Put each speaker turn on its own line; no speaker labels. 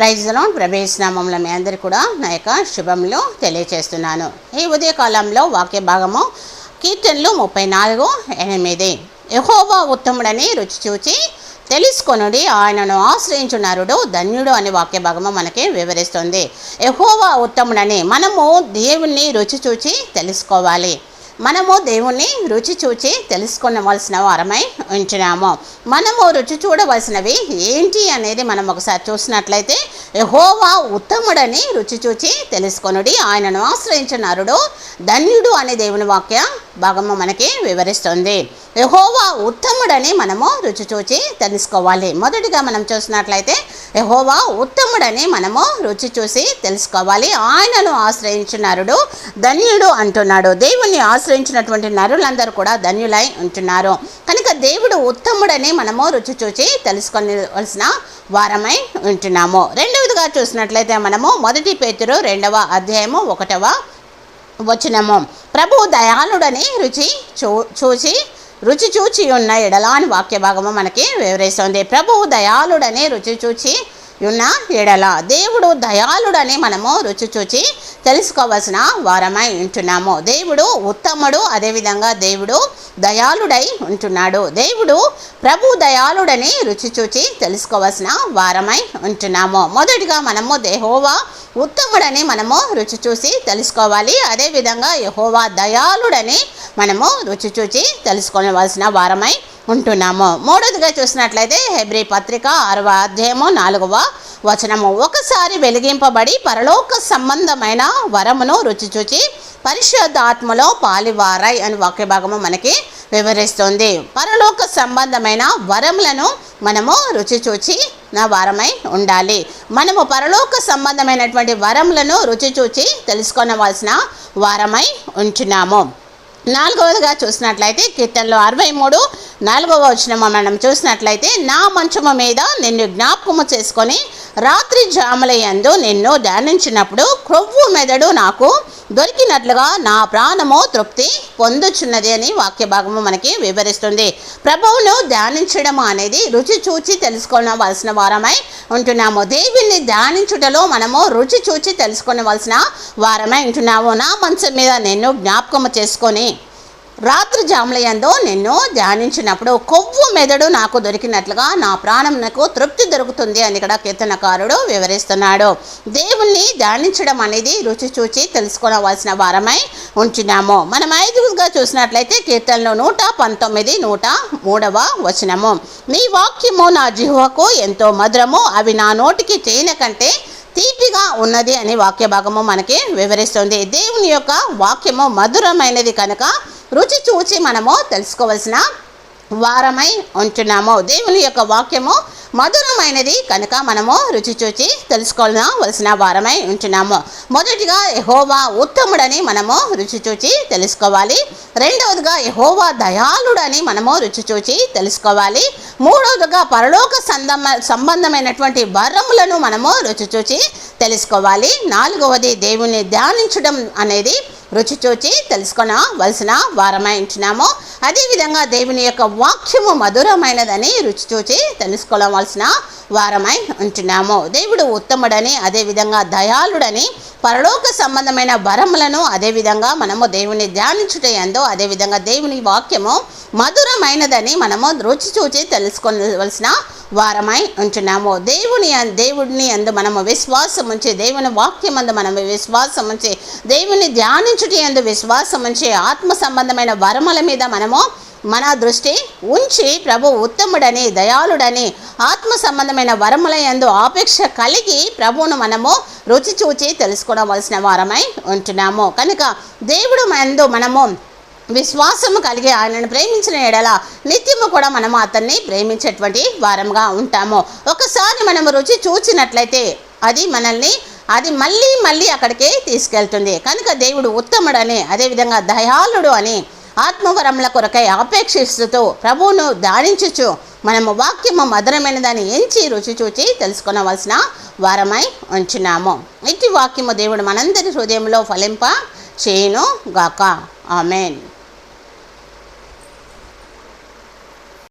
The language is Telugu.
ప్రైజ్లో ప్రవేశనామంలో మీ అందరికీ కూడా నా యొక్క శుభములు తెలియచేస్తున్నాను. ఈ ఉదయకాలంలో వాక్య భాగము కీర్తనలు ముప్పై నాలుగు ఎనిమిది. యహోవా ఉత్తముడని రుచి చూచి తెలుసుకొనుడి. ఆయనను ఆశ్రయించు నరుడు ధన్యుడు అనే వాక్య భాగము మనకి వివరిస్తుంది. యహోవా ఉత్తముడని మనము దేవుణ్ణి రుచి చూచి తెలుసుకోవాలి. మనము దేవుణ్ణి రుచి చూచి తెలుసుకునవలసిన వారమై ఉంచినాము మనము రుచి చూడవలసినవి ఏంటి అనేది మనం ఒకసారి చూసినట్లయితే యహోవా ఉత్తముడని రుచి చూచి తెలుసుకొనుడి. ఆయనను ఆశ్రయించిన నరుడు ధన్యుడు అనే దేవుని వాక్య భాగము మనకి వివరిస్తుంది. యహోవా ఉత్తముడని మనము రుచి చూచి తెలుసుకోవాలి. మొదటిగా మనం చూసినట్లయితే యహోవా ఉత్తముడని మనము రుచి చూసి తెలుసుకోవాలి. ఆయనను ఆశ్రయించిన నరుడు ధన్యుడు అంటున్నాడు. దేవుణ్ణి ఆశ్రయించినటువంటి నరులందరూ కూడా ధన్యులై ఉంటున్నారు. కనుక దేవుడు ఉత్తముడని మనము రుచి చూచి తెలుసుకోవలసిన వారమై ఉంటున్నాము. రెండవదిగా చూసినట్లయితే మనము మొదటి పేతురు రెండవ అధ్యాయము ఒకటవ వచనము. ప్రభు దయాళుడని రుచి చూ చూసి రుచి చూచి ఉన్న ఎడలాని వాక్య భాగము మనకి వివరిస్తుంది. ప్రభువు దయాళుడని రుచి చూచి ఉన్న ఎడల. దేవుడు దయాళుడని మనము రుచి చూచి తెలుసుకోవాల్సిన వారమై ఉంటున్నాము. దేవుడు ఉత్తముడు అదేవిధంగా దేవుడు దయాళుడై ఉంటున్నాడు. దేవుడు ప్రభు దయాళుడని రుచి చూచి తెలుసుకోవాల్సిన వారమై ఉంటున్నాము. మొదటిగా మనము దేహోవా ఉత్తముడని మనము రుచి చూసి తెలుసుకోవాలి. అదేవిధంగా యహోవా దయాళుడని మనము రుచి చూచి తెలుసుకోవలసిన వారమై ఉంటున్నాము. మూడోదిగా చూసినట్లయితే హెబ్రి పత్రిక ఆరవ అధ్యాయము నాలుగవ వచనము. ఒకసారి వెలిగింపబడి పరలోక సంబంధమైన వరమును రుచి చూచి పరిశుద్ధాత్మలో పాలివారై అని వాక్య భాగము మనకి వివరిస్తుంది. పరలోక సంబంధమైన వరములను మనము రుచి చూచి నా వారమై ఉండాలి. మనము పరలోక సంబంధమైనటువంటి వరములను రుచి చూచి తెలుసుకోనవలసిన వారమై ఉంచున్నాము నాలుగవదిగా చూసినట్లయితే కీర్తనలో అరవై మూడు నాలుగవ వచ్చిన మనం చూసినట్లయితే నా మంచము మీద నిన్ను జ్ఞాపకము చేసుకొని రాత్రి జాములయందు నిన్ను ధ్యానించినప్పుడు క్రొవ్వు మెదడు నాకు దొరికినట్లుగా నా ప్రాణము తృప్తి పొందుచున్నది అని వాక్య భాగము మనకి వివరిస్తుంది. ప్రభువును ధ్యానించడం అనేది రుచి చూచి తెలుసుకోవలసిన వారమై ఉంటున్నాము. దేవుణ్ణి ధ్యానించుటలో మనము రుచి చూచి తెలుసుకోవలసిన వారమై ఉంటున్నాము. నా మంచం మీద నేను జ్ఞాపకము చేసుకొని రాత్రి జాములయందో నిన్ను ధ్యానించినప్పుడు కొవ్వు మెదడు నాకు దొరికినట్లుగా నా ప్రాణం నాకు తృప్తి దొరుకుతుంది అని ఇక్కడ కీర్తనకారుడు వివరిస్తున్నాడు. దేవుణ్ణి ధ్యానించడం అనేది రుచి చూచి తెలుసుకోవలసిన వారమై ఉంచున్నాము మనం ఐదుగా చూసినట్లయితే కీర్తనలో నూట పంతొమ్మిది నూట మూడవ వచనము. నీ వాక్యము నా జిహ్వకు ఎంతో మధురము అవి నా నోటికి తేనె కంటే తీపిగా ఉన్నది అని వాక్య భాగము మనకి వివరిస్తుంది. దేవుని యొక్క వాక్యము మధురమైనది కనుక రుచి చూచి మనము తెలుసుకోవలసిన వారమై ఉంటున్నాము. దేవుని యొక్క వాక్యము మధురమైనది. కనుక మనము రుచి చూచి తెలుసుకోవలసిన వారమై ఉంటున్నాము. మొదటిగా యహోవా ఉత్తముడని మనము రుచి చూచి తెలుసుకోవాలి. రెండవదిగా యహోవా దయాళుడని మనము రుచి చూచి తెలుసుకోవాలి. మూడవదిగా పరలోక సందమ సంబంధమైనటువంటి వరములను మనము రుచి చూచి తెలుసుకోవాలి. నాలుగవది దేవుణ్ణి ధ్యానించడం అనేది రుచి చూచి తెలుసుకొనవలసిన వారమై ఉంటున్నాము అదేవిధంగా దేవుని యొక్క వాక్యము మధురమైనదని రుచి చూచి తెలుసుకోవలసిన వారమై ఉంటున్నాము దేవుడు ఉత్తముడని అదేవిధంగా దయాళుడని పరలోక సంబంధమైన వరములను అదేవిధంగా మనము దేవుని ధ్యానించుట ఎందో అదేవిధంగా దేవుని వాక్యము మధురమైనదని మనము రుచి చూచి తెలుసుకోవలసిన వారమై ఉంచున్నాము దేవుని దేవుడిని అందు మనము విశ్వాసం ఉంచి దేవుని వాక్యం అందు మనము విశ్వాసం ఉంచి దేవుని ధ్యానించుటి అందు విశ్వాసం ఉంచి ఆత్మ సంబంధమైన వరముల మీద మనము మన దృష్టి ఉంచి ప్రభు ఉత్తముడని దయాళుడని ఆత్మ సంబంధమైన వరముల యందు ఆపేక్ష కలిగి ప్రభువును మనము రుచి చూచి తెలుసుకోవలసిన వారమై ఉంటున్నాము. కనుక దేవుడు మందు మనము విశ్వాసము కలిగి ఆయనను ప్రేమించిన ఎడల నిత్యము కూడా మనము అతన్ని ప్రేమించేటువంటి వారంగా ఉంటాము. ఒకసారి మనము రుచి చూచినట్లయితే అది మనల్ని అది మళ్ళీ మళ్ళీ అక్కడికే తీసుకెళ్తుంది. కనుక దేవుడు ఉత్తముడని అదేవిధంగా దయాళుడు అని ఆత్మవరముల కొరకై ఆపేక్షిస్తూ ప్రభువును ధ్యానించుచు మనము వాక్యము మధురమైన దాన్ని ఎంచి రుచి చూచి తెలుసుకునవలసిన వారమై ఉంచున్నాము ఇటు వాక్యము దేవుడు మనందరి హృదయంలో ఫలింప చేయును గాక ఆమెన్.